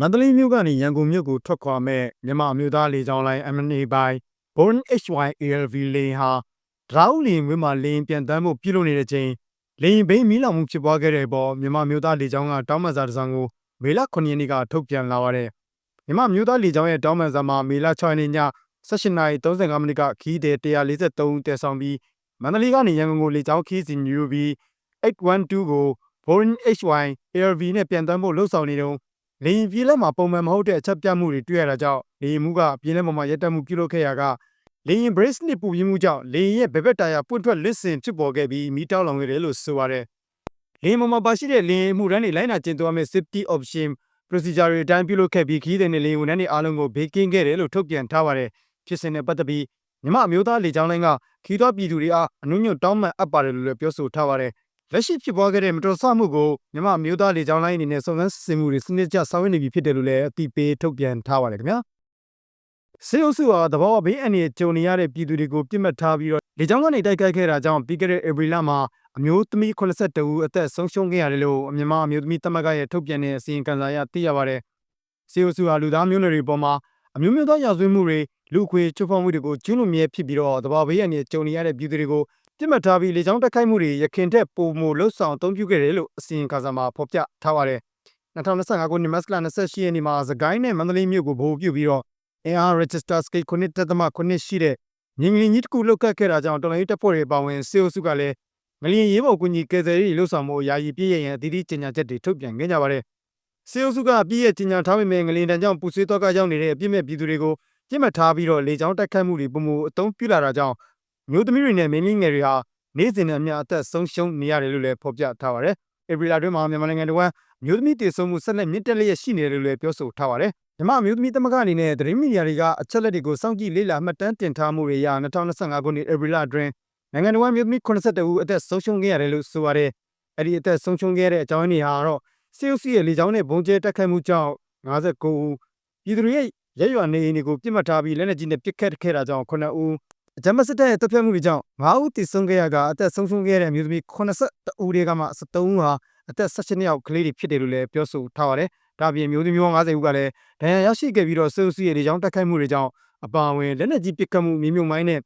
မန္တလေးမြို့ကနေရန်ကုန်မြို့ကိုထွက်ခွာမဲ့မြန်မာအမျိုးသားလေကြောင်းလိုင်း MNA ပိုင်း Boeing HYALV လေယာဉ်ဟာဒရောင်းလင်ဝင်းမှာလေယာဉ်ပြန်တမ်းဖို့ပြုလုပ်နေတဲ့ချိန်လေယာဉ်ဘိန်းမီးလောင်မှုဖြစ်ပွားခဲ့တဲ့ပေါ်မြန်မာအမျိုးသားလေကြောင်းကတောင်းပန်စာတစ်စောင်ကိုမေလ9ရက်နေ့ကထုတ်ပြန်လာပါတယ်မြန်မာအမျိုးသားလေကြောင်းရဲ့တောင်းပန်စာမှာမေလ6ရက်နေ့ည18:35မိနစ်ကခီးတဲ့143ဦးတည်ဆောင်ပြီးမန္တလေးကနေရန်ကုန်ကိုလေကြောင်းခီးစဉ်ညူပြီး812ကို Boeing HYALV နဲ့ပြန်တမ်းဖို့လှုံ့ဆော်နေတုန်း လေယာဉ်ပြေးလက်မှာပုံမှန်မဟုတ်တဲ့အချက်ပြမှုတွေတွေ့ရတာကြောင့်လေယာဉ်မှုကပြေးလက်ပေါ်မှာရက်တက်မှုပြုလုပ်ခဲ့ရကလေယာဉ် brace နစ်ပူပြင်းမှုကြောင့်လေယာဉ်ရဲ့ဘက်ဘက်တာယာပွင့်ထွက်လစ်စင်ဖြစ်ပေါ်ခဲ့ပြီးမီးတောက်လောင်ခဲ့တယ်လို့ဆိုပါတယ်။လေယာဉ်ပေါ်မှာပါရှိတဲ့လေယာဉ်မှုတန်းတွေလိုက်နာကျင့်သုံးရမယ့် safety option procedure တွေအတိုင်းပြုလုပ်ခဲ့ပြီးခီးတဲ့နဲ့လေယာဉ်ဝန်ထမ်းတွေအားလုံးကိုဘေးကင်းခဲ့တယ်လို့ထုတ်ပြန်ထားပါတယ်။ဖြစ်စဉ်နဲ့ပတ်သက်ပြီးမြမအမျိုးသားလေကြောင်းလိုင်းကခီးသွွားပြည်သူတွေအားအနှုံညွတ်တောင်းပန်အပ်ပါတယ်လို့လည်းပြောဆိုထားပါတယ်။ လက်ရှိဖြစ်ပွားခဲ့တဲ့မတော်ဆမှုကိုမြမအမျိုးသားလေကြောင်းလိုင်းအနေနဲ့စုံစမ်းစစ်ဆေးမှုတွေစနစ်ကျဆောင်ရွက်နေပြီဖြစ်တယ်လို့လည်းအသိပေးထုတ်ပြန်ထားပါတယ်ခင်ဗျာ။စေအုပ်စုဟာတဘောဘေးအန္တရာယ်ကြုံနေရတဲ့ပြည်သူတွေကိုပြစ်မှတ်ထားပြီးတော့လေကြောင်းကနေတိုက်ခိုက်ခဲ့တာကြောင့်ပြီးခဲ့တဲ့ဧပြီလမှာအမျိုးသမီး82ဦးအသက်ဆုံးရှုံးခဲ့ရတယ်လို့မြန်မာအမျိုးသမီးတမကရဲ့ထုတ်ပြန်တဲ့အစီရင်ခံစာအရသိရပါတယ်။စေအုပ်စုဟာလူသားမျိုးနွယ်တွေပေါ်မှာအမျိုးမျိုးသောရာဇဝတ်မှုတွေလူခွေချိုးဖောက်မှုတွေကိုကျူးလွန်မြဲဖြစ်ပြီးတော့တဘာဘေးအန္တရာယ်ကြုံနေရတဲ့ပြည်သူတွေကို ပြစ်မှတ်ထားပြီးလေကြောင်းတိုက်ခိုက်မှုတွေရခင်ထက်ပိုမိုလှုပ်ဆောင်အသုံးပြုခဲ့တယ်လို့အစီရင်ခံစာမှာဖော်ပြထားပါတယ်။2025ခုနှစ်မတ်လ28ရက်နေ့မှာသကိုင်းနဲ့မန္တလေးမြို့ကိုဗဟိုပြုပြီးတော့ AR Register Scale 9.9ရှိတဲ့ငင်းငလင်းကြီးတစ်ခုလုတ်ကတ်ခဲ့တာကြောင့်တော်လိုင်းတပ်ဖွဲ့တွေပါဝင်စေအုပ်စုကလည်းငလျင်ရေးပေါ်ကူညီကယ်ဆယ်ရေးလှုပ်ဆောင်မှုယာယီပြည့်ရရင်အသီးသီးကြေညာချက်တွေထုတ်ပြန်ခဲ့ကြပါတယ်။စေအုပ်စုကပြည်ရဲ့ကြေညာထားပေမဲ့ငလျင်တန်းကြောင့်ပူဆွေးတော့ကရောက်နေတဲ့အပြစ်မဲ့ပြည်သူတွေကိုပြစ်မှတ်ထားပြီးတော့လေကြောင်းတိုက်ခိုက်မှုတွေပုံမူအသုံးပြုလာတာကြောင့် မျိုးသမီးတွေနဲ့မင်းလေးငယ်တွေဟာနေ့စဉ်နဲ့အမျှအသက်ဆုံးရှုံးနေရတယ်လို့လည်းဖော်ပြထားပါတယ်။ဧပြီလအတွင်းမှာမြန်မာနိုင်ငံတော်ကမျိုးသမီးတည်ဆုံမှုဆက်လက်မြင့်တက်လျက်ရှိနေတယ်လို့လည်းပြောဆိုထားပါတယ်။မြန်မာမျိုးသမီးသမဂ္ဂအနေနဲ့သတင်းမီဒီယာတွေကအချက်လက်တွေကိုစောင့်ကြည့်လေ့လာမှတ်တမ်းတင်ထားမှုတွေအရ2025ခုနှစ်ဧပြီလအတွင်းနိုင်ငံတော်ကမျိုးသမီး82ဦးအသက်ဆုံးရှုံးခဲ့ရတယ်လို့ဆိုပါတယ်။အဲ့ဒီအသက်ဆုံးရှုံးခဲ့တဲ့အကြောင်းရင်းတွေဟာတော့စေအုပ်စုရဲ့လေကြောင်းနဲ့ဘုံကျဲတက်ခတ်မှုကြောင့်59ဦးပြည်သူတွေရဲ့ရဲရွာနေအိမ်တွေကိုပြစ်မှတ်ထားပြီးလက်နက်ကြီးနဲ့ပစ်ခတ်ခဲ့တာကြောင့်9ဦး အကြမ်းမစစ်တပ်ရဲ့တပ်ဖြတ်မှုတွေကြောင့်9ဦးတည်ဆုံးခဲ့ရကအသက်ဆုံးရှုံးခဲ့တဲ့အမျိုးသမီး82ဦးတွေကမှ73ဦးဟာအသက်16နှစ်အောက်ကလေးတွေဖြစ်တယ်လို့လည်းပြောဆိုထားပါတယ်။ဒါပြင်မျိုးသမီးပေါင်း90ဦးကလည်းဒဏ်ရာရရှိခဲ့ပြီးတော့စေအုပ်စုရဲ့လေကြောင်းတက်ခိုက်မှုတွေကြောင့်အပါအဝင်လက်နက်ကြီးပစ်ခတ်မှုမြေမြုပ်မိုင်းနဲ့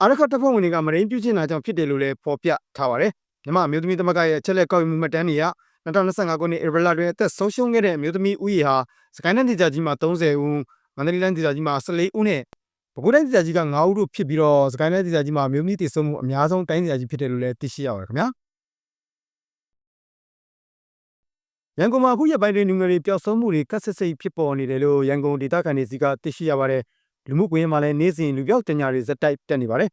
အာရခတ်တပ်ဖွဲ့ဝင်တွေကမရင်းပြုချင်တာကြောင့်ဖြစ်တယ်လို့လည်းဖော်ပြထားပါတယ်။မြမအမျိုးသမီးသမဂ္ဂရဲ့အချက်လက်ကောက်ယူမှုမှတ်တမ်းတွေက2025ခုနှစ်ဧပြီလတွင်အသက်ဆုံးရှုံးခဲ့တဲ့အမျိုးသမီးဦးရေဟာစကိုင်းနယ်ဒေသကြီးမှာ30ဦးမန္တလေးတိုင်းဒေသကြီးမှာ14ဦးနဲ့ ပဲခူးတိုင်းဒေသကြီးက9ဦးတို့ဖြစ်ပြီးတော့စကိုင်းတိုင်းဒေသကြီးမှာမြို့မြင့်တည်ဆုံမှုအများဆုံးတိုင်းဒေသကြီးဖြစ်တယ်လို့လည်းသိရှိရပါတယ်ခင်ဗျာရန်ကုန်မှာအခုရက်ပိုင်းတွင်လူငယ်တွေပျောက်ဆုံးမှုတွေကတ်ဆက်စိတ်ဖြစ်ပေါ်နေတယ်လို့ရန်ကုန်ဒေသခံတွေစီကသိရှိရပါတယ်လူမှုကွန်ရက်မှာလည်းနေ့စဉ်လူပြောက်တညာတွေဇက်တိုက်တက်နေပါတယ်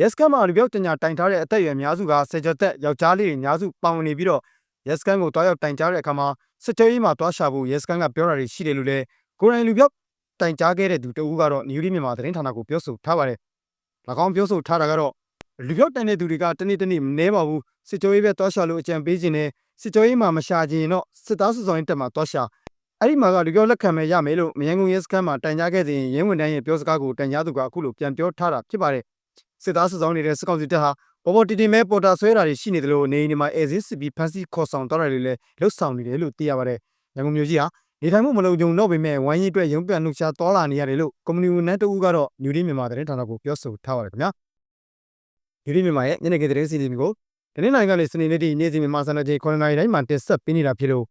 ရက်စကန်မှာလူပြောက်တညာတိုင်ထားတဲ့အသက်အရွယ်အများစုကဆယ်ကျော်သက်ယောက်ျားလေးတွေအများစုပါဝင်နေပြီးတော့ရက်စကန်ကိုတွားရောက်တိုင်ကြားတဲ့အခါမှာစစ်တေးရေးမှာတွားရှာဖို့ရက်စကန်ကပြောတာတွေရှိတယ်လို့လည်းကိုရိုင်းလူပြောက် တိုင်ကြားခဲ့တဲ့သူတဦးကတော့နယူးရီမြန်မာသတင်းဌာနကိုပြောဆိုထားပါတယ်။၎င်းပြောဆိုထားတာကတော့လူပြောက်တိုင်တဲ့သူတွေကတနေ့တနေ့မနှဲပါဘူးစစ်ကြောရေးပဲတွားရှာလို့အကြံပေးခြင်းနဲ့စစ်ကြောရေးမှာမရှာခြင်းတော့စစ်သားစုဆောင်ရေးတက်မှာတွားရှာအဲ့ဒီမှာကလူပြောက်လက်ခံမဲ့ရမယ်လို့မယန်းကုန်းရဲစခန်းမှာတိုင်ကြားခဲ့စဉ်ရင်းဝင်တန်းရဲ့ပြောစကားကိုတိုင်ကြားသူကအခုလိုပြန်ပြောထားတာဖြစ်ပါတယ်။စစ်သားစုဆောင်နေတဲ့စစ်ကောင်စီတပ်ဟာပေါ်ပေါ်တီတီမဲပေါ်တာဆွဲတာတွေရှိနေတယ်လို့နေအိမ်ဒီမှာအဲဇင်းစစ်ပြီးဖမ်းဆီးခေါ်ဆောင်တော့တယ်လို့လည်းလှုပ်ဆောင်နေတယ်လို့သိရပါတယ်။ရန်ကုန်မြို့ကြီးဟာ နေထိုင်မှုမလုံခြုံတော့ပေမဲ့ဝိုင်းကြီးအတွက်ရုံးပြန်လှုပ်ရှားတော်လာနေရတယ်လို့ကွန်မြူနန်တဦးကတော့ညူရီမြန်မာသတင်းဌာနကိုပြောဆိုထားပါတယ်ခင်ဗျာညူရီမြန်မာရဲ့ညနေခင်းသတင်းစီစဉ်ကိုတနင်္လာနေ့ကလည်းစနေနေ့တိနေ့စဉ်မြန်မာစံတော်ချိန်9:00နာရီတိုင်းမှာတင်ဆက်ပေးနေတာဖြစ်လို့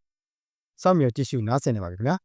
စောင့်မျှော်ကြည့်ရှုနားဆင်နေပါပြီခင်ဗျာ